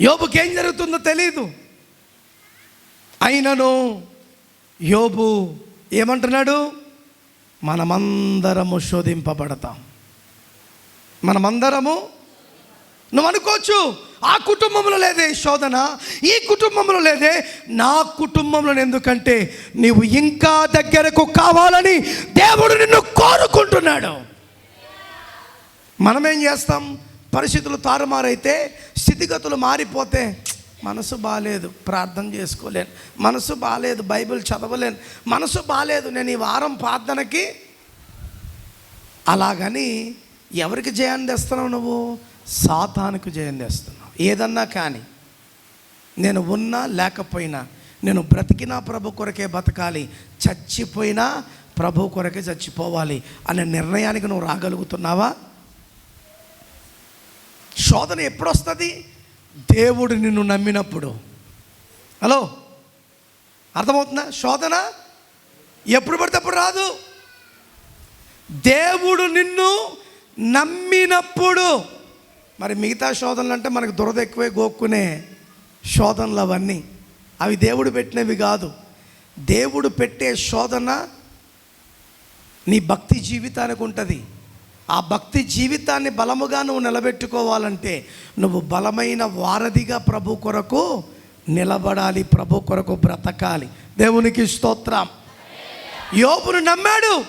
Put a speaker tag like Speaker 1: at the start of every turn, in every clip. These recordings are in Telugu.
Speaker 1: యోబుకి ఏం జరుగుతుందో తెలియదు అయినను యోబు ఏమంటున్నాడు? మనమందరము శోధింపబడతాం. మనమందరము? నువ్వు అనుకోవచ్చు ఆ కుటుంబంలో లేదే శోధన ఈ కుటుంబంలో లేదే నా కుటుంబంలో ఎందుకంటే నీవు ఇంకా దగ్గరకు కావాలని దేవుడు నిన్ను కోరుకుంటున్నాడు. మనమేం చేస్తాం? పరిస్థితులు తారుమారైతే స్థితిగతులు మారిపోతే మనసు బాగాలేదు ప్రార్థన చేసుకోలేను. మనసు బాగాలేదు బైబిల్ చదవలేను. మనసు బాగాలేదు నేను ఈ వారం ప్రార్థనకి అలాగని ఎవరికి జయం తెస్తున్నావు నువ్వు? సాతానికి జయం తెస్తున్నావు. ఏదన్నా కానీ నేను ఉన్నా లేకపోయినా నేను బ్రతికినా ప్రభు కొరకే బతకాలి చచ్చిపోయినా ప్రభు కొరకే చచ్చిపోవాలి అనే నిర్ణయానికి నువ్వు రాగలుగుతున్నావా? శోధన ఎప్పుడు వస్తుంది దేవుడు నిన్ను నమ్మినప్పుడు. హలో? అర్థమవుతుందా? శోధన ఎప్పుడు పడితే అప్పుడు రాదు. దేవుడు నిన్ను నమ్మినప్పుడు. మరి మిగతా శోధనలు అంటే మనకు దురద ఎక్కువే గోక్కునే శోధనలు అవన్నీ అవి దేవుడు పెట్టినవి కాదు. దేవుడు పెట్టే శోధన నీ భక్తి జీవితానికి ఉంటుంది. ఆ భక్తి జీవితాన్ని బలముగా నువ్వు నిలబెట్టుకోవాలంటే నువ్వు బలమైన వారధిగా ప్రభు కొరకు నిలబడాలి ప్రభు కొరకు బ్రతకాలి. దేవునికి స్తోత్రం. యోపును నమ్మాడు.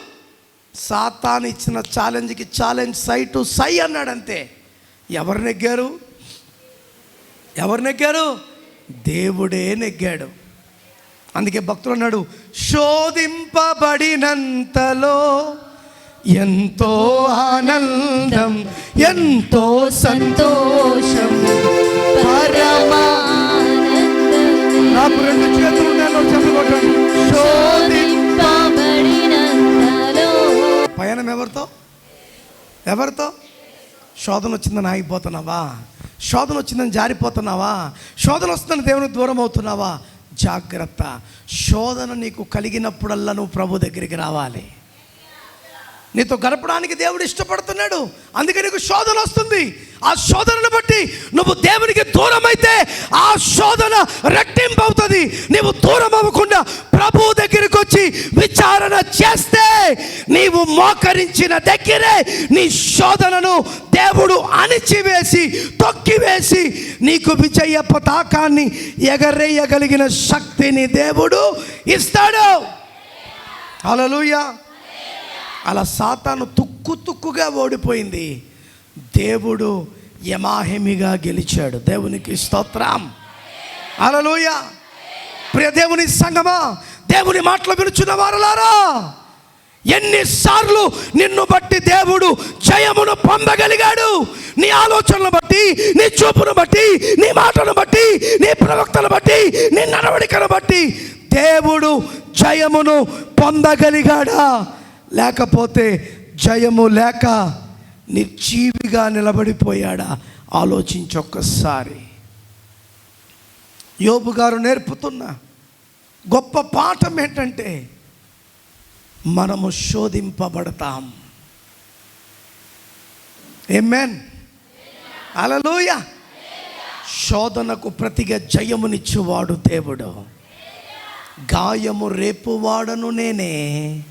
Speaker 1: సాతాన్ ఇచ్చిన ఛాలెంజ్కి ఛాలెంజ్ సై టు సై అన్నాడు అంతే ఎవరు నెగ్గారు? ఎవరు నెగ్గారు? దేవుడే నెగ్గాడు. అందుకే భక్తులు అన్నాడు శోధింపబడినంతలో ఎంతో ఆనందం ఎంతో సంతోషం. నాకు రెండు చేతులు నేను చెప్పగొట్టండి పయనం ఎవరితో? ఎవరితో? శోధన వచ్చిందని ఆగిపోతున్నావా? శోధన వచ్చిందని జారిపోతున్నావా? శోధన వస్తుందని దేవునికి దూరం అవుతున్నావా? జాగ్రత్త. శోధన నీకు కలిగినప్పుడల్లా నువ్వు ప్రభు దగ్గరికి రావాలి. నీతో గడపడానికి దేవుడు ఇష్టపడుతున్నాడు. అందుకే నీకు శోధన వస్తుంది. ఆ శోధనను బట్టి నువ్వు దేవునికి దూరం అయితే ఆ శోధన రెట్టింపు అవుతుంది నీవు దూరం అవ్వకుండా ప్రభు దగ్గరికి వచ్చి విచారణ చేస్తే నీవు మోకరించిన దగ్గరే నీ శోధనను దేవుడు అణిచివేసి తొక్కివేసి నీకు విజయ పతాకాన్ని ఎగరేయగలిగిన శక్తిని దేవుడు ఇస్తాడు. అలలుయా అలా సాతాను తుక్కు తుక్కుగా ఓడిపోయింది. దేవుడు యమాహిమిగా గెలిచాడు. దేవునికి స్తోత్రం. అలలోయ ప్రియ దేవుని సంగమా దేవుని మాటలు వినుచున్న వారలారా. ఎన్నిసార్లు నిన్ను బట్టి దేవుడు జయమును పొందగలిగాడు. నీ ఆలోచనను బట్టి నీ చూపును బట్టి నీ మాటను బట్టి నీ ప్రవక్తను బట్టి నీ నడవడికను బట్టి దేవుడు జయమును పొందగలిగాడా? లేకపోతే జయము లేక నిర్జీవిగా నిలబడిపోయాడా? ఆలోచించొక్కసారి యోబు గారు నేర్పుతున్న గొప్ప పాఠం ఏంటంటే మనము శోధింపబడతాం. ఏమేన్ అలలోయ శోధనకు ప్రతిగా జయమునిచ్చువాడు దేవుడు. గాయము రేపువాడను నేనే.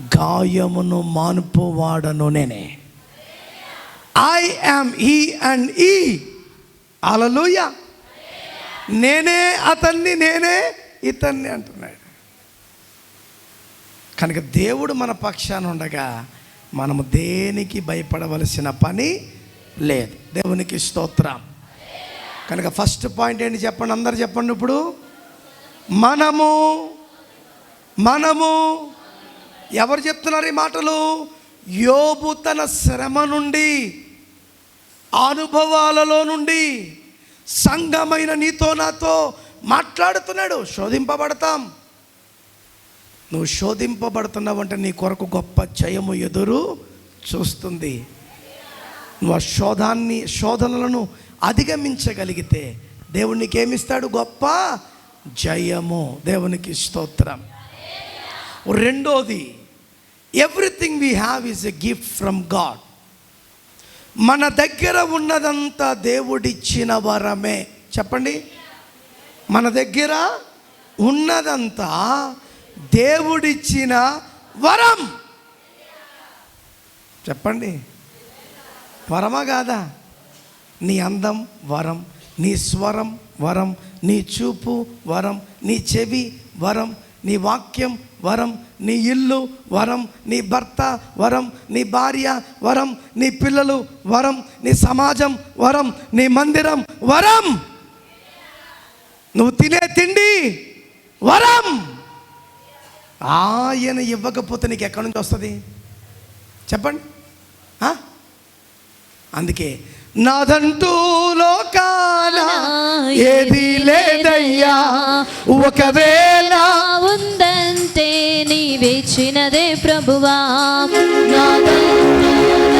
Speaker 1: గాయమును మానుపువాడను నేనే. ఐ యామ్ ఈ అండ్ ఈ అలలుయ నేనే అతన్ని నేనే ఇతన్ని అంటున్నాడు. కనుక దేవుడు మన పక్షాన ఉండగా మనము దేనికి భయపడవలసిన పని లేదు. దేవునికి స్తోత్రం. కనుక ఫస్ట్ పాయింట్ ఏంటి చెప్పండి? అందరు చెప్పండి ఇప్పుడు. మనము మనము ఎవరు చెప్తున్నారు ఈ మాటలు? యోబు తన శ్రమ నుండి అనుభవాలలో నుండి సంఘమైన నీతో నాతో మాట్లాడుతున్నాడు. శోధింపబడతాం. నువ్వు శోధింపబడుతున్నావు అంటే నీ కొరకు గొప్ప జయము ఎదురు చూస్తుంది. నువ్వు ఆ శోధాన్ని శోధనలను అధిగమించగలిగితే దేవుడు నీకేమిస్తాడు గొప్ప జయము? దేవునికి స్తోత్రం. రెండోది everything we have is a gift from God మన దగ్గర ఉన్నదంతా దేవుడిచ్చిన వరమే. చెప్పండి. మన దగ్గర ఉన్నదంతా దేవుడిచ్చిన వరం. చెప్పండి. వరమా కాదా? నీ అందం వరం నీ స్వరం వరం నీ చూపు వరం నీ చెవి వరం నీ వాక్యం వరం నీ ఇల్లు వరం నీ భర్త వరం నీ భార్య వరం నీ పిల్లలు వరం నీ సమాజం వరం నీ మందిరం వరం. నువ్వు తినే తిండి వరం. ఆయన ఇవ్వకపోతే నీకు ఎక్కడి నుంచి వస్తుంది? చెప్పండి. అందుకే నాదంటూ లోకాల ఏది లేదయ్యా? ఒకవేళ
Speaker 2: ఉందంటే నీవిచ్చినదే ప్రభువా. ఒకవేళ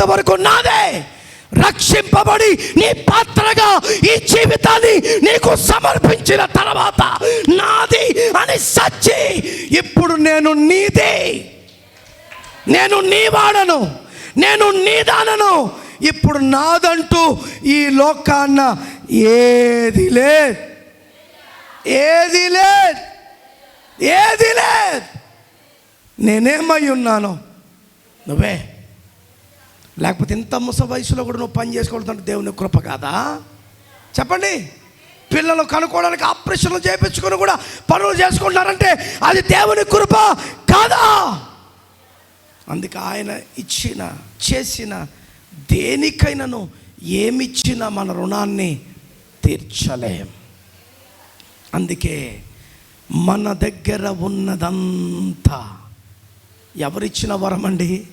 Speaker 1: రక్షింపబడనంత వరకు నాదే. రక్షింపబడి నీ పాత్రగా ఈ జీవితాన్ని నీకు సమర్పించిన తర్వాత నాది అని సచ్చి ఇప్పుడు నేను నీదే. నేను నీ వాడను. నేను నీ దానను. ఇప్పుడు నాదంటూ ఈ లోకాన్న ఏది లేదు. ఏది లేదు. ఏది లేదు. నేనేమై ఉన్నాను నువ్వే. లేకపోతే ఇంత ముస వయసులో కూడా నువ్వు పని చేసుకోవడం దేవుని కృప కాదా? చెప్పండి. పిల్లలు కనుక్కోవడానికి ఆపరేషన్లు చేయించుకొని కూడా పనులు చేసుకుంటున్నారంటే అది దేవుని కృప కాదా? అందుకే ఆయన ఇచ్చిన చేసిన దేనికైనాను ఏమిచ్చినా మన రుణాన్ని తీర్చలేం. అందుకే మన దగ్గర ఉన్నదంతా ఎవరిచ్చిన వరం అండి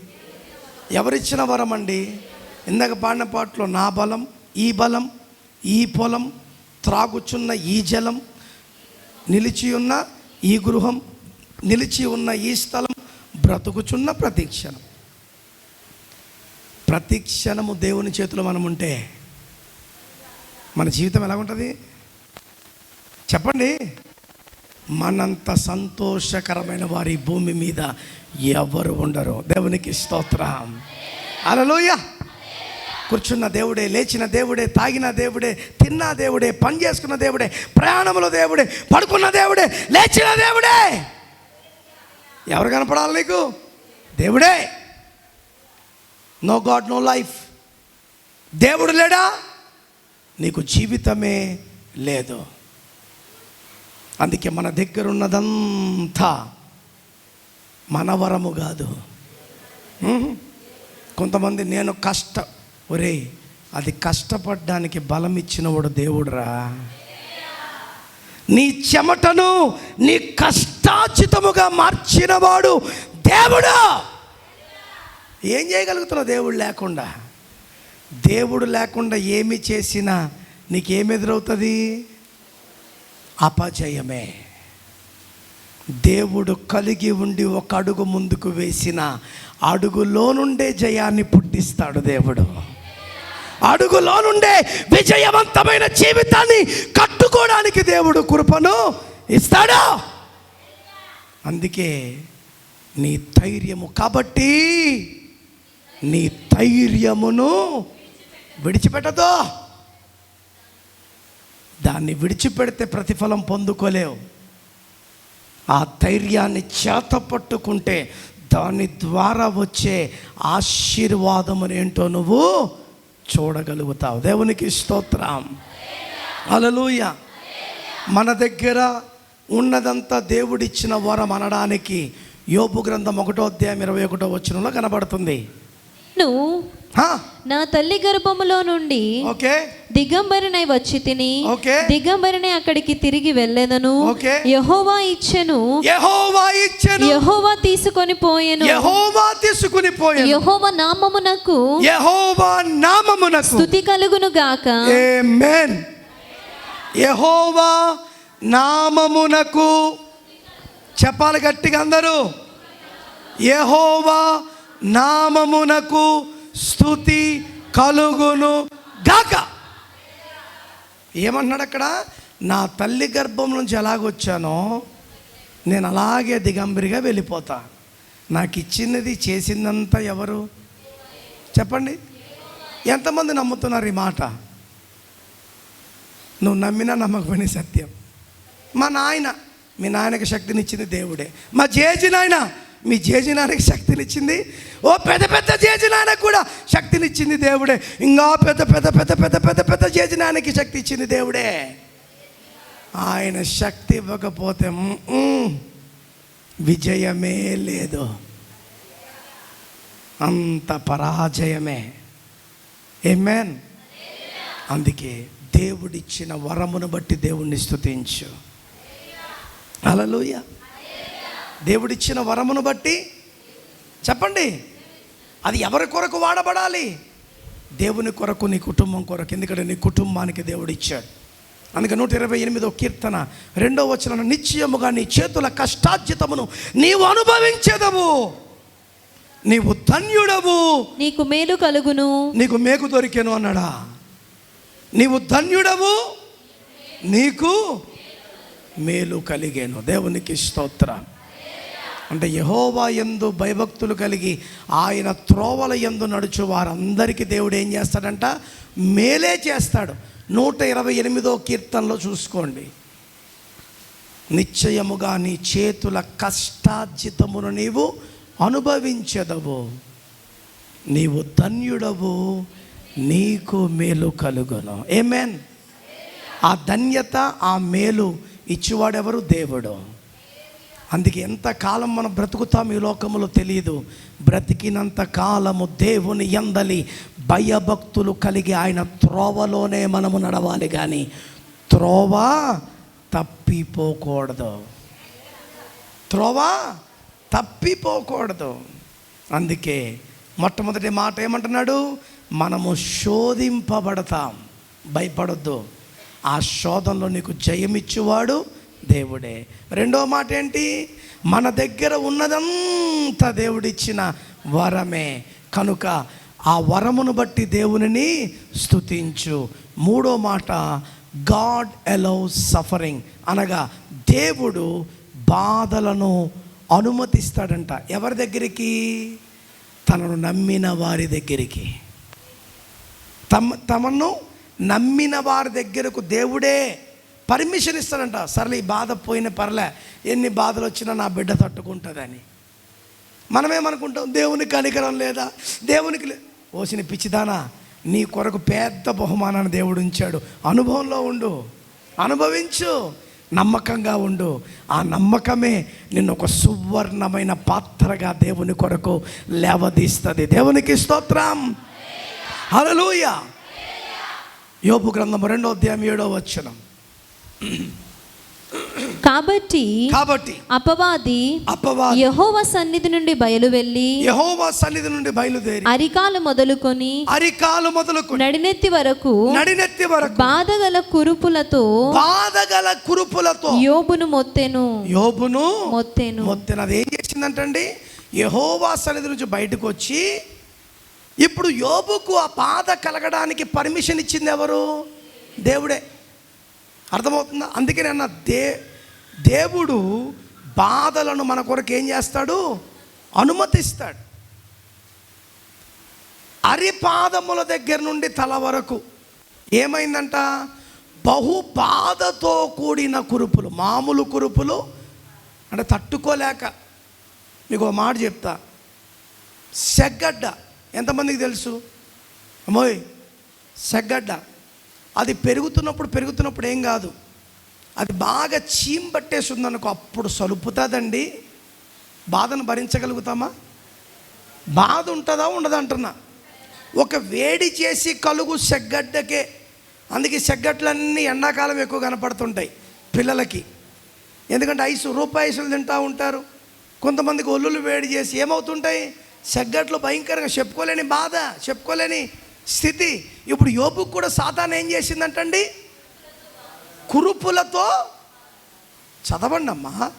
Speaker 1: ఎవరిచ్చిన వరం అండి ఇందాక పాడిన పాటలో నా బలం ఈ బలం ఈ పొలం త్రాగుచున్న ఈ జలం నిలిచి ఉన్న ఈ గృహం నిలిచి ఉన్న ఈ స్థలం బ్రతుకుచున్న ప్రతిక్షణం ప్రతిక్షణము దేవుని చేతిలో మనం ఉంటే మన జీవితం ఎలా ఉంటుంది చెప్పండి. మనంత సంతోషకరమైన వారి భూమి మీద ఎవరు ఉండరు. దేవునికి స్తోత్రం. అలలోయ కూర్చున్న దేవుడే లేచిన దేవుడే తాగిన దేవుడే తిన్న దేవుడే పని చేసుకున్న దేవుడే ప్రయాణంలో దేవుడే పడుకున్న దేవుడే లేచిన దేవుడే. ఎవరు కనపడాలి నీకు? దేవుడే. నో గాడ్ నో లైఫ్ దేవుడు లేడా? నీకు జీవితమే లేదు. అందుకే మన దగ్గర ఉన్నదంతా మన వరము కాదు కొంతమంది నేను కష్ట ఒరే అది కష్టపడ్డానికి బలం ఇచ్చినవాడు దేవుడురా. నీ చెమటను నీ కష్టాచితముగా మార్చినవాడు దేవుడు. ఏం చేయగలుగుతున్నావు దేవుడు లేకుండా? దేవుడు లేకుండా ఏమి చేసినా నీకేం ఎదురవుతుంది? అపజయమే. దేవుడు కలిగి ఉండి ఒక అడుగు ముందుకు వేసిన అడుగులో నుండే జయాన్ని పుట్టిస్తాడు దేవుడు. అడుగులో నుండే విజయవంతమైన జీవితాన్ని కట్టుకోవడానికి దేవుడు కృపను ఇస్తాడు? అందుకే నీ ధైర్యము కాబట్టి నీ ధైర్యమును విడిచిపెట్టదు. దాన్ని విడిచిపెడితే ప్రతిఫలం పొందుకోలేవు. ఆ ధైర్యాన్ని చేత పట్టుకుంటే దాని ద్వారా వచ్చే ఆశీర్వాదం ఏంటో నువ్వు చూడగలుగుతావు. దేవునికి స్తోత్రం. అలలుయ మన దగ్గర ఉన్నదంతా దేవుడిచ్చిన వరం అనడానికి యోపు గ్రంథం ఒకటో అధ్యాయం ఇరవై ఒకటో వచ్చినలో కనబడుతుంది.
Speaker 2: నువ్వు
Speaker 1: హా,
Speaker 2: నా తల్లి గర్భములో నుండి
Speaker 1: ఓకే.
Speaker 2: దిగంబరినై వచ్చి తిని
Speaker 1: ఓకే.
Speaker 2: దిగంబరిని అక్కడికి తిరిగి వెళ్ళెదను.
Speaker 1: ఓకే.
Speaker 2: యహోవా ఇచ్చెను.
Speaker 1: యెహోవా ఇచ్చెను.
Speaker 2: యహోవా తీసుకొని పోయెను.
Speaker 1: యెహోవా తీసుకుని పోయాను.
Speaker 2: యహోవా నామమునకు
Speaker 1: యెహోవా నామమునకు.
Speaker 2: స్థుతి కలుగును గాక.
Speaker 1: ఆమేన్ యెహోవా నామమునకు. చెప్పాలి గట్టిగా అందరూ. యెహోవా నామమునకు స్థుతి కలుగును గాక. ఏమన్నాడు అక్కడ? నా తల్లి గర్భం నుంచి ఎలాగొచ్చానో నేను అలాగే దిగంబరిగా వెళ్ళిపోతా. నాకు ఇచ్చినది చేసిందంతా ఎవరు? చెప్పండి. ఎంతమంది నమ్ముతున్నారు ఈ మాట? నువ్వు నమ్మినా నమ్మకపోయినా సత్యం. మా నాయన మీ నాయనకి శక్తినిచ్చింది దేవుడే. మా జేజీ నాయన మీ జేజనానికి శక్తినిచ్చింది. ఓ పెద్ద పెద్ద జేజి కూడా శక్తినిచ్చింది దేవుడే. ఇంకా పెద్ద పెద్ద పెద్ద పెద్ద పెద్ద పెద్ద జేజి శక్తి ఇచ్చింది దేవుడే. ఆయన శక్తి ఇవ్వకపోతే విజయమే లేదు. అంత పరాజయమే. ఏమేన్ అందుకే దేవుడిచ్చిన వరమును బట్టి దేవుణ్ణి స్థుతించు అలలుయ దేవుడిచ్చిన వరమును బట్టి చెప్పండి. అది ఎవరి కొరకు వాడబడాలి? దేవుని కొరకు నీ కుటుంబం కొరకు. ఎందుకంటే నీ కుటుంబానికి దేవుడు ఇచ్చాడు అందుకే నూట ఇరవై ఎనిమిదో కీర్తన రెండో వచనం నిశ్చయముగా నీ చేతుల కష్టార్జితమును నీవు అనుభవించదవు. నీవు ధన్యుడవు.
Speaker 2: నీకు మేలు కలుగును.
Speaker 1: నీకు మేకు దొరికెను అన్నాడా? నీవు ధన్యుడవు. నీకు మేలు కలిగేను. దేవునికి స్తోత్రం. అంటే యహోవా ఎందు భయభక్తులు కలిగి ఆయన త్రోవల ఎందు నడుచు వారందరికీ దేవుడు ఏం చేస్తాడంట? మేలే చేస్తాడు. నూట ఇరవై ఎనిమిదో కీర్తనలో చూసుకోండి. నిశ్చయముగా నీ చేతుల కష్టార్జితమును నీవు అనుభవించదవు. నీవు ధన్యుడవు. నీకు మేలు కలుగును. ఏమేన్ ఆ ధన్యత ఆ మేలు ఇచ్చేవాడెవరు? దేవుడు. అందుకే ఎంతకాలం మనం బ్రతుకుతాం ఈ లోకములో తెలియదు బ్రతికినంత కాలము దేవుని ఎందలి భయభక్తులు కలిగి ఆయన త్రోవలోనే మనము నడవాలి కానీ త్రోవ తప్పిపోకూడదు. త్రోవ తప్పిపోకూడదు. అందుకే మొట్టమొదటి మాట ఏమంటున్నాడు? మనము శోధింపబడతాం. భయపడొద్దు. ఆ శోధనలో నీకు జయమిచ్చువాడు దేవుడే. రెండో మాట ఏంటి మన దగ్గర ఉన్నదంతా దేవుడిచ్చిన వరమే. కనుక ఆ వరమును బట్టి దేవునిని స్తుతించు. మూడో మాట గాడ్ అలౌ సఫరింగ్ అనగా దేవుడు బాధలను అనుమతిస్తాడంట. ఎవరి దగ్గరికి? తనను నమ్మిన వారి దగ్గరికి. తమ తమను నమ్మిన వారి దగ్గరకు దేవుడే పర్మిషన్ ఇస్తాడంట. సర్లే ఈ బాధ పోయిన పర్లే ఎన్ని బాధలు వచ్చినా నా బిడ్డ తట్టుకుంటుందని. మనమేమనుకుంటాం? దేవునికి కనికరం లేదా? దేవునికి ఓసిన పిచ్చిదానా నీ కొరకు పెద్ద బహుమానాన్ని దేవుడు ఉంచాడు. అనుభవంలో ఉండు. అనుభవించు. నమ్మకంగా ఉండు. ఆ నమ్మకమే నిన్ను ఒక సువర్ణమైన పాత్రగా దేవుని కొరకు లేవదీస్తుంది. దేవునికి స్తోత్రం. హల్లెలూయా. యోపు గ్రంథం రెండో అధ్యాయం ఏడో వచనం.
Speaker 2: కాబట్టి
Speaker 1: కాబట్టి
Speaker 2: అపవాది
Speaker 1: అపవాది
Speaker 2: యెహోవా సన్నిధి నుండి బయలువెళ్ళి
Speaker 1: యెహోవా సన్నిధి నుండి బయలుదేరి
Speaker 2: అరికాలు మొదలుకొని
Speaker 1: అరికాలు మొదలుకు
Speaker 2: నడినెత్తి వరకు
Speaker 1: నడినెత్తి వరకు
Speaker 2: బాధగల కురుపులతో
Speaker 1: బాధగల కురుపులతో
Speaker 2: యోబును మొత్తెను.
Speaker 1: యోబును
Speaker 2: మొత్తెను.
Speaker 1: మొత్తం అది ఏం చేసిందంటండి? యహోవా సన్నిధి నుంచి బయటకు వచ్చి ఇప్పుడు యోబుకు ఆ బాధ కలగడానికి పర్మిషన్ ఇచ్చింది ఎవరు? దేవుడే. అర్థమవుతుందా? అందుకని అన్న దే దేవుడు బాధలను మన కొరకు ఏం చేస్తాడు? అనుమతిస్తాడు. అరిపాదముల దగ్గర నుండి తల వరకు. ఏమైందంట? బహు బాధతో కూడిన కురుపులు మామూలు కురుపులు అంటే తట్టుకోలేక. మీకు ఒక మాట చెప్తా. సెగ్గడ్డ ఎంతమందికి తెలుసు? అమ్మోయ్ సెగ్గడ్డ. అది పెరుగుతున్నప్పుడు పెరుగుతున్నప్పుడు ఏం కాదు. అది బాగా చీమ్ పట్టేసింది అనుకో అప్పుడు సలుపుతుందండి. బాధను భరించగలుగుతామా? బాధ ఉంటుందా ఉండదా అంటున్నా. ఒక వేడి చేసి కలుగు సెగ్గడ్డకే అందుకే సెగ్గట్లన్నీ ఎండాకాలం ఎక్కువ కనపడుతుంటాయి పిల్లలకి. ఎందుకంటే ఐసు రూపాయి ఐసులు తింటూ ఉంటారు. కొంతమందికి ఒల్లులు వేడి చేసి ఏమవుతుంటాయి? సెగ్గట్లు భయంకరంగా చెప్పుకోలేని బాధ చెప్పుకోలేని స్థితి. ఇప్పుడు యోపుకు కూడా సాతాన్ ఏం చేసిందంటండి? కురుపులతో చదవండి అమ్మా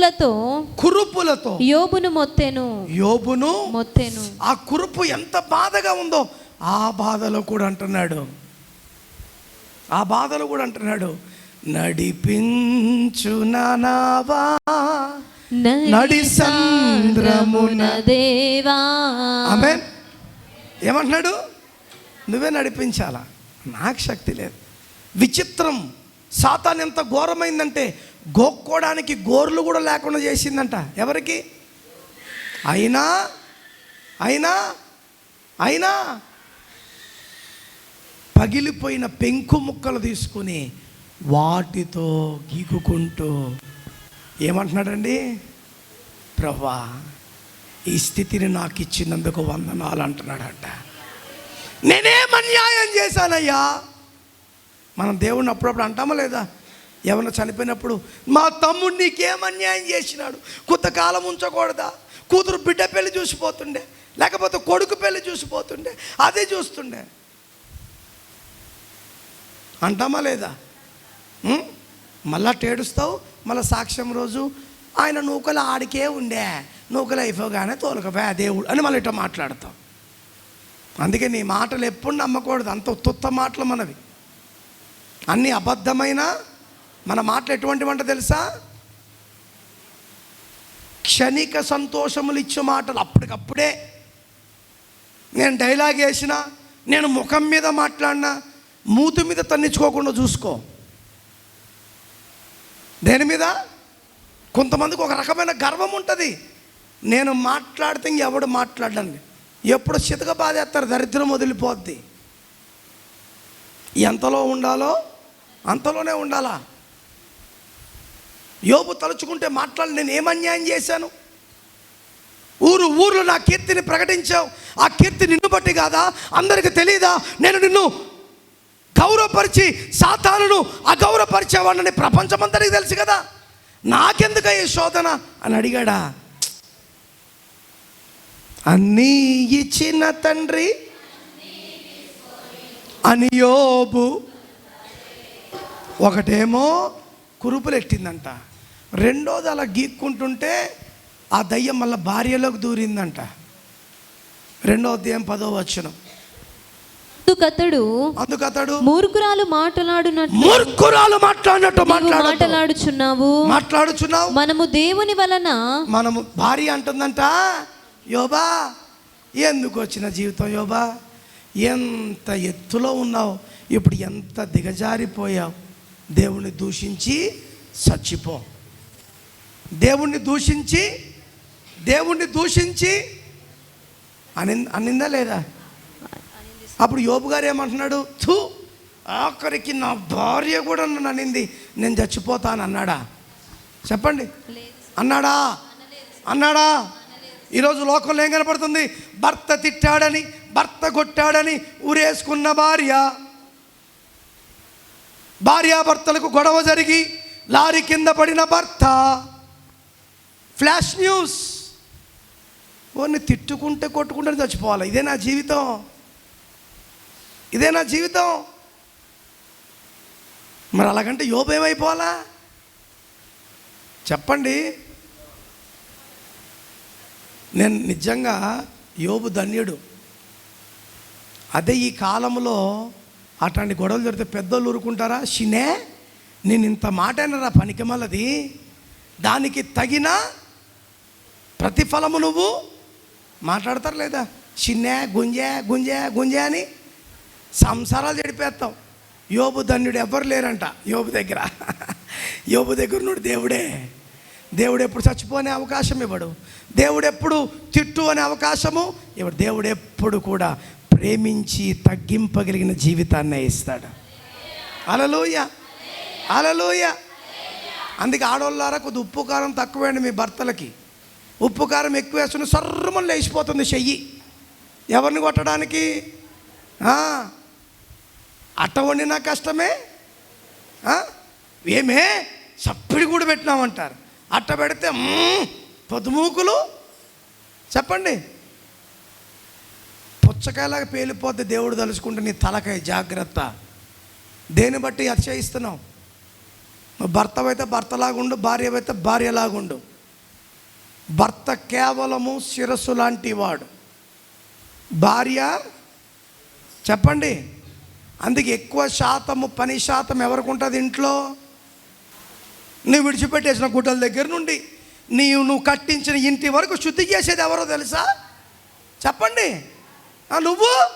Speaker 2: లతో
Speaker 1: కురుపులతో.
Speaker 2: యోబును మొత్తెను.
Speaker 1: యోబును
Speaker 2: మొత్తెను.
Speaker 1: ఆ కురుపు ఎంత బాధగా ఉందో ఆ బాధలో కూడా అంటున్నాడు. ఆ బాధలో కూడా అంటున్నాడు. నడిపించు నావా నడి సంద్రమున
Speaker 2: దేవా.
Speaker 1: ఏమంటున్నాడు? నువ్వే నడిపించాలా? నాకు శక్తి లేదు. విచిత్రం. సాతాన్ ఎంత ఘోరమైందంటే గోక్కోడానికి గోర్లు కూడా లేకుండా చేసిందంట. ఎవరికి? అయినా అయినా అయినా. పగిలిపోయిన పెంకు ముక్కలు తీసుకుని వాటితో గీకుకుంటూ ఏమంటున్నాడండి? ప్రభా ఈ స్థితిని నాకు ఇచ్చినందుకు వందనాలు అంటున్నాడంట. నేనేం అన్యాయం చేశానయ్యా? మనం దేవుణ్ణి అప్పుడప్పుడు అంటామా లేదా? ఎవరు చనిపోయినప్పుడు మా తమ్ముడు నీకేం అన్యాయం చేసినాడు? కొంతకాలం ఉంచకూడదా? కూతురు బిడ్డ పెళ్ళి చూసిపోతుండే లేకపోతే కొడుకు పెళ్ళి చూసిపోతుండే అదే చూస్తుండే. అంటామా లేదా? మళ్ళా టేడుస్తావు మళ్ళీ సాక్ష్యం రోజు ఆయన నూకలు ఆడికే ఉండే. నూకలు అయిపోగానే తోలకపోయా దేవుడు అని మళ్ళీ ఇట్లా మాట్లాడతాం. అందుకే నీ మాటలు ఎప్పుడు నమ్మకూడదు. అంత ఉత్తుత్త మాటలు మనవి. అన్ని అబద్ధమైన మన మాటలు ఎటువంటి వంట తెలుసా? క్షణిక సంతోషములు ఇచ్చే మాటలు అప్పటికప్పుడే. నేను డైలాగ్ వేసిన నేను ముఖం మీద మాట్లాడినా మూతి మీద తన్నించుకోకుండా చూసుకో. దేని మీద? కొంతమందికి ఒక రకమైన గర్వం ఉంటుంది. నేను మాట్లాడితే ఎవడు మాట్లాడండి ఎప్పుడు చితక బాధేస్తారు దరిద్రం వదిలిపోద్ది. ఎంతలో ఉండాలో అంతలోనే ఉండాలా? యోబు తలుచుకుంటే మాట్లాడి నేను ఏం అన్యాయం చేశాను? ఊరు ఊర్లో నా కీర్తిని ప్రకటించావు. ఆ కీర్తి నిన్ను బట్టి కాదా? అందరికి తెలియదా నేను నిన్ను గౌరవపరిచి సాతానును అగౌరవపరిచేవాడిని ప్రపంచమందరికీ తెలుసు కదా. నాకెందుక ఈ శోధన? అని అడిగాడా. అన్నీ ఇచ్చిన తండ్రి అని యోబు. ఒకటేమో కురుపులు ఎట్టిందంట రెండోది అలా గీక్కుంటుంటే ఆ దయ్యం మళ్ళీ భార్యలోకి దూరిందంట. రెండో అధ్యాయం పదో వచ్చును
Speaker 2: అందుకతడు
Speaker 1: అందుకు అతడు
Speaker 2: మూర్ఖురాలు మాట్లాడునట్లు
Speaker 1: మూర్ఖురాలు మాట్లాడినట్టు
Speaker 2: నీవు
Speaker 1: మాట్లాడు
Speaker 2: మాట్లాడుచున్నావు.
Speaker 1: మాట్లాడుచున్నావు.
Speaker 2: మనము దేవుని వలన
Speaker 1: మనము భార్య అంటుందంట యోబా ఎందుకు వచ్చిన జీవితం యోబా? ఎంత ఎత్తులో ఉన్నావు? ఇప్పుడు ఎంత దిగజారిపోయావు? దేవుణ్ణి దూషించి చచ్చిపో. దేవుణ్ణి దూషించి దేవుణ్ణి దూషించి అని అనిందా లేదా? అప్పుడు యోబు గారు ఏమంటున్నాడు? థూ ఆఖరికి నా భార్య కూడా నన్ను అనింది. నేను చచ్చిపోతాను అన్నాడా? చెప్పండి. అన్నాడా? అన్నాడా? ఈరోజు లోకంలో ఏం కనపడుతుంది? భర్త తిట్టాడని భర్త కొట్టాడని ఊరేసుకున్న భార్య. భార్యాభర్తలకు గొడవ జరిగి లారీ కింద పడిన భర్త. Flash news. ఓన్ని తిట్టుకుంటే కొట్టుకుంటే చచ్చిపోవాలి? ఇదే నా జీవితం. ఇదే నా జీవితం. మరి అలాగంటే యోబు ఏమైపోవాలా? చెప్పండి. నేను నిజంగా యోబు ధన్యుడు. అదే ఈ కాలంలో అట్లాంటి గొడవలు జరిగితే పెద్దోళ్ళు ఊరుకుంటారా? షినే నేను ఇంత మాటైనరా అయినరా దానికి తగిన ప్రతిఫలము నువ్వు మాట్లాడతారు లేదా? చిన్నే గుంజే గుంజే గుంజే అని సంసారాలు చెడిపేస్తాం. యోబు ధన్యుడు ఎవ్వరు లేరంట యోబు దగ్గర. యోబు దగ్గర నుండి దేవుడే. దేవుడు ఎప్పుడు చచ్చిపోనే అవకాశం ఇవ్వడు. దేవుడు ఎప్పుడు తిట్టు అనే అవకాశము ఇవ్వడు. దేవుడు ఎప్పుడు కూడా ప్రేమించి తగ్గింపగలిగిన జీవితాన్ని ఇస్తాడు. అలలోయ. అలలోయ. అందుకే ఆడోళ్ళారా కొద్ది ఉప్పు కారం తక్కువేయండి మీ భర్తలకి. ఉప్పు కారం ఎక్కువ వేసుకుని సర్రమని లేచిపోతుంది చెయ్యి. ఎవరిని కొట్టడానికి? అట్ట వండినా కష్టమే? ఏమే? సప్పిడి కూడా పెట్టినామంటారు. అట్ట పెడితే పొదుమూకులు చెప్పండి. పుచ్చకాయలాగా పేలిపోతే దేవుడు తలుచుకుంటే నీ తలకాయ జాగ్రత్త. దేన్ని బట్టి అతిశయిస్తున్నావు? భర్త అయితే భర్తలాగుండు భార్య అయితే భార్యలాగుండు. భర్త కేవలము శిరస్సు లాంటి వాడు. భార్య? చెప్పండి. అందుకే ఎక్కువ శాతము పని శాతం ఎవరికి ఉంటుంది ఇంట్లో? నువ్వు విడిచిపెట్టేసిన గుడ్డల దగ్గర నుండి. నీవు నువ్వు కట్టించిన ఇంటి వరకు శుద్ధి చేసేది ఎవరో తెలుసా? చెప్పండి. నువ్వు?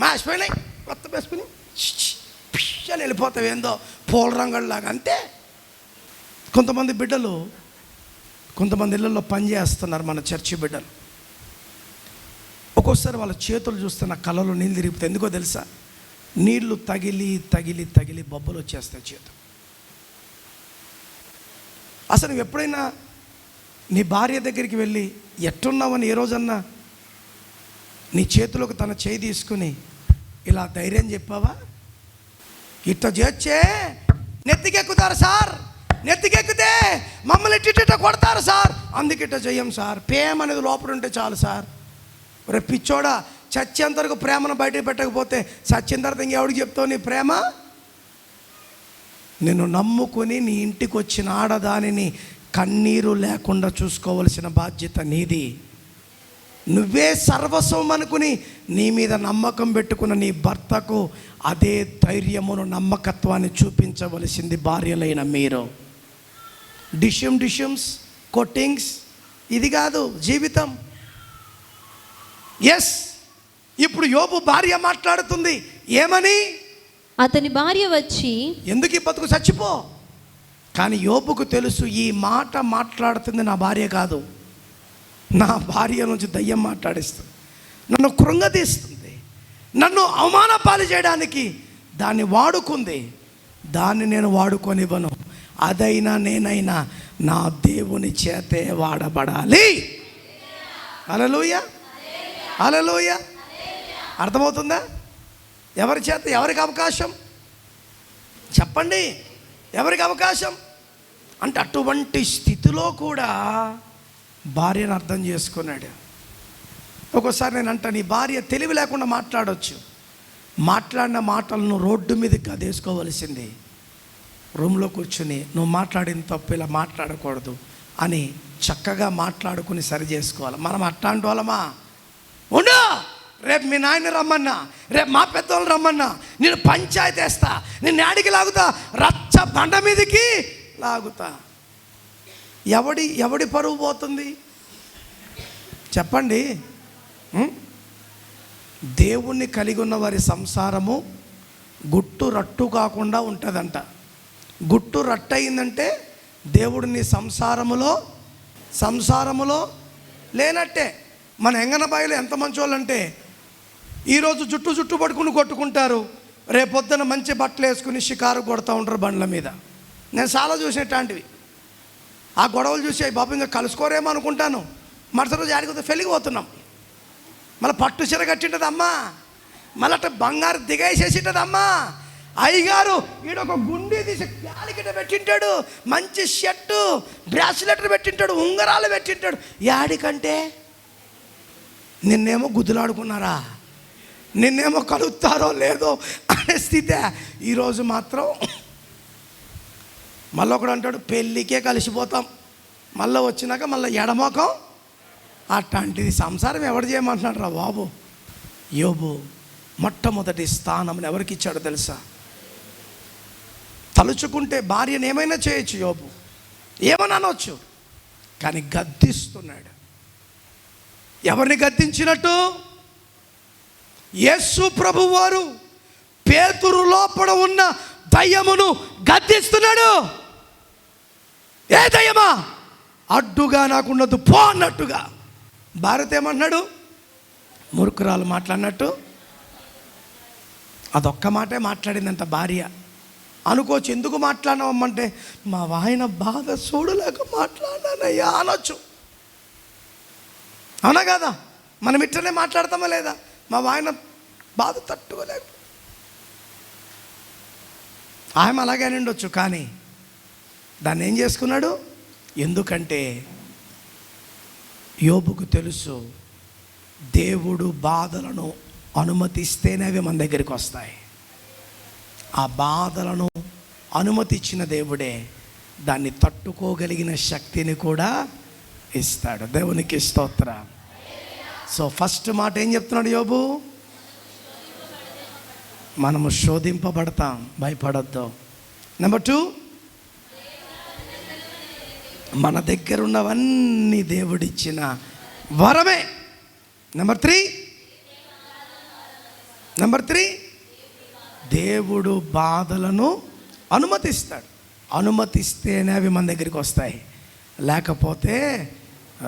Speaker 1: మాసిపోయినాయి కొత్త వేసుకుని అని వెళ్ళిపోతావు ఏందో పూల రంగుల్లాగా అంతే కొంతమంది బిడ్డలు కొంతమంది ఇళ్ళల్లో పని చేస్తున్నారు మన చర్చి బిడ్డలు. ఒక్కోసారి వాళ్ళ చేతులు చూస్తే నా కళ్ళలో నీళ్ళు తిరిగిపోతే ఎందుకో తెలుసా? నీళ్ళు తగిలి తగిలి తగిలి బొబ్బలు వచ్చేస్తాయి చేతు అసలు నువ్వు ఎప్పుడైనా నీ భార్య దగ్గరికి వెళ్ళి ఎట్టున్నావని ఏ రోజన్నా నీ చేతిలోకి తన చేయి తీసుకుని ఇలా ధైర్యం చెప్పావా? ఇట్ట చేర్చే నెత్తికెక్కుతారు సార్ నెత్తికెక్కితే మమ్మల్ని ఇట్టిట్ట కొడతారు సార్. అందుకిట్ట చెయ్యం సార్. పేమనేది అనేది లోపల ఉంటే చాలు సార్. రే పిచ్చోడా చచ్చేంత వరకు ప్రేమను బయట పెట్టకపోతే చచ్చిన తర్వాత ఇంకెవడికి చెప్తావు నీ ప్రేమ? నిన్ను నమ్ముకొని నీ ఇంటికి వచ్చిన ఆడదానిని కన్నీరు లేకుండా చూసుకోవలసిన బాధ్యత నీది. నువ్వే సర్వస్వం అనుకుని నీ మీద నమ్మకం పెట్టుకున్న నీ భర్తకు అదే ధైర్యమును నమ్మకత్వాన్ని చూపించవలసింది భార్యలైన మీరు. డిషమ్ డిష్యూమ్స్ కొట్టింగ్స్ ఇది కాదు జీవితం. ఎస్ ఇప్పుడు యోబు భార్య మాట్లాడుతుంది. ఏమని?
Speaker 2: అతని భార్య వచ్చి
Speaker 1: ఎందుకు ఈ బతుకు చచ్చిపో? కానీ యోబుకు తెలుసు ఈ మాట మాట్లాడుతుంది నా భార్య కాదు. నా భార్య నుంచి దయ్యం మాట్లాడిస్తుంది. నన్ను కృంగదీస్తుంది. నన్ను అవమాన పాలు చేయడానికి దాన్ని వాడుకుంది. దాన్ని నేను వాడుకొనివ్వను. అదైనా నేనైనా నా దేవుని చేతే వాడబడాలి. అలలోయ అలలోయ అర్థమవుతుందా? ఎవరి చేత ఎవరికి అవకాశం? చెప్పండి. ఎవరికి అవకాశం? అంటే అటువంటి స్థితిలో కూడా భార్యను అర్థం చేసుకున్నాడు. ఒక్కోసారి నేను అంట నీ భార్య తెలివి లేకుండా మాట్లాడవచ్చు మాట్లాడిన మాటలను రోడ్డు మీద కదేసుకోవలసింది. రూమ్లో కూర్చుని నువ్వు మాట్లాడిన తప్పు ఇలా మాట్లాడకూడదు అని చక్కగా మాట్లాడుకుని సరి చేసుకోవాలి మనం అట్లాంటి వాళ్ళమా? ఉండు! రేపు మీ నాయన రమ్మన్నా రేపు మా పెద్దోళ్ళు రమ్మన్నా నేను పంచాయతీ వేస్తా నేను ఆడికి లాగుతా రచ్చ బండ మీదకి లాగుతా. ఎవడి ఎవడి పరువు పోతుంది? చెప్పండి. దేవుణ్ణి కలిగి ఉన్న వారి సంసారము గుట్టు రట్టు కాకుండా ఉంటుందంట. గుట్టు రట్టు అయిందంటే దేవుడు నీ సంసారములో సంసారములో లేనట్టే. మన ఎంగనబాయిలో ఎంత మంచోళ్ళంటే ఈరోజు జుట్టు జుట్టు పట్టుకుని కొట్టుకుంటారు. రేపొద్దున మంచి బట్టలు వేసుకుని షికారు కొడుతూ ఉంటారు బండ్ల మీద. నేను చాలా చూసేటాంటివి ఆ గొడవలు చూసి బాబు ఇంకా కలుసుకోరేమో అనుకుంటాను. మరుసటి రోజు ఆడికి పెళ్ళికి మళ్ళీ పట్టు చీర కట్టింటదమ్మా. మళ్ళీ అట్ట బంగారు దిగేసేసింటదమ్మా. అయ్యగారు ఈడొక గుండె తీసి యాడికిట పెట్టింటాడు. మంచి షర్టు బ్రాస్లెట్ పెట్టింటాడు ఉంగరాలు పెట్టింటాడు. యాడికంటే నిన్నేమో గుద్దులాడుకున్నారా? నిన్నేమో కలుగుతారో లేదో అనే స్థితే. ఈరోజు మాత్రం మళ్ళీ ఒకడు అంటాడు పెళ్ళికే కలిసిపోతాం. మళ్ళీ వచ్చినాక మళ్ళీ ఎడమోకం అట్లాంటిది సంసారం ఎవడు చేయమంటున్నాడు రా బాబు. యోబు మొట్టమొదటి స్థానం ఎవరికి ఇచ్చాడో తెలుసా? తలుచుకుంటే భార్యను ఏమైనా చేయొచ్చు యోబు. ఏమని అనొచ్చు? కానీ గద్దిస్తున్నాడు. ఎవరిని గద్దించినట్టు? యేసు ప్రభు వారు పేతురు లోపల ఉన్న దయ్యమును గద్దిస్తున్నాడు. ఏ దయ్యమా? అడ్డుగా నాకున్నది పో అన్నట్టుగా. భారత్ ఏమన్నాడు మురుకురాలు మాట్లాడినట్టు. అదొక్క మాటే మాట్లాడిందంట భార్య. అనుకోవచ్చు ఎందుకు మాట్లాడినామంటే మా వాయన బాధ చూడలేక మాట్లాడానయ్యా అనొచ్చు. అవునా కదా? మనం ఇట్లనే మాట్లాడతామా లేదా? మా ఆయన బాధ తట్టుకోలేక ఆయన అలాగే అని ఉండొచ్చు కానీ దాన్ని ఏం చేసుకున్నాడు? ఎందుకంటే యోబుకు తెలుసు దేవుడు బాధలను అనుమతిస్తేనే అవి మన దగ్గరికి వస్తాయి. ఆ బాధలను అనుమతిచ్చిన దేవుడే దాన్ని తట్టుకోగలిగిన శక్తిని కూడా ఇస్తాడు. దేవునికి స్తోత్ర. సో ఫస్ట్ మాట ఏం చెప్తున్నాడు యోబు? మనము శోధింపబడతాం భయపడద్దు. నెంబర్ టూ మన దగ్గర ఉన్నవన్నీ దేవుడిచ్చిన వరమే. నెంబర్ త్రీ నెంబర్ త్రీ దేవుడు బాధలను అనుమతిస్తాడు. అనుమతిస్తేనే అవి మన దగ్గరికి వస్తాయి. లేకపోతే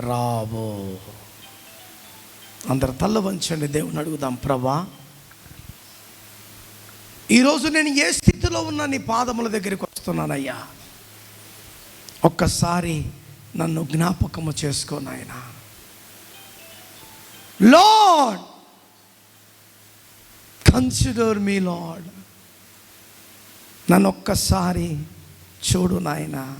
Speaker 1: రాబో అందరు తల్ల వంచండి దేవుని అడుగుదాం ప్రభా. ఈరోజు నేను ఏ స్థితిలో ఉన్నా నీ పాదముల దగ్గరికి వస్తున్నానయ్యా. ఒక్కసారి నన్ను జ్ఞాపకము చేసుకో నాయన. Lord consider me Lord. నన్ను ఒక్కసారి చూడు నాయనా.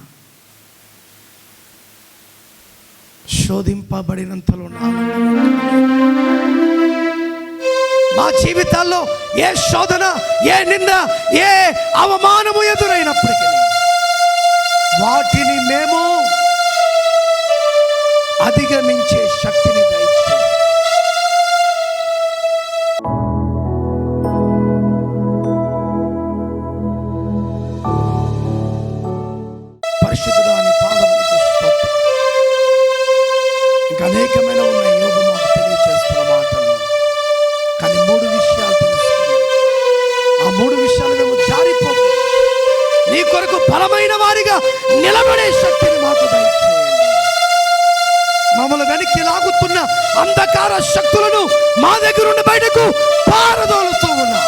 Speaker 1: శోధింపబడినంతలో మా జీవితాల్లో ఏ శోధన ఏ నింద ఏ అవమానము ఎదురైనప్పటికీ వాటిని మేము అధిగమించే శక్తిని శక్తులను మా దగ్గర నుండి బయటకు పారదోలుస్తూ ఉన్నా.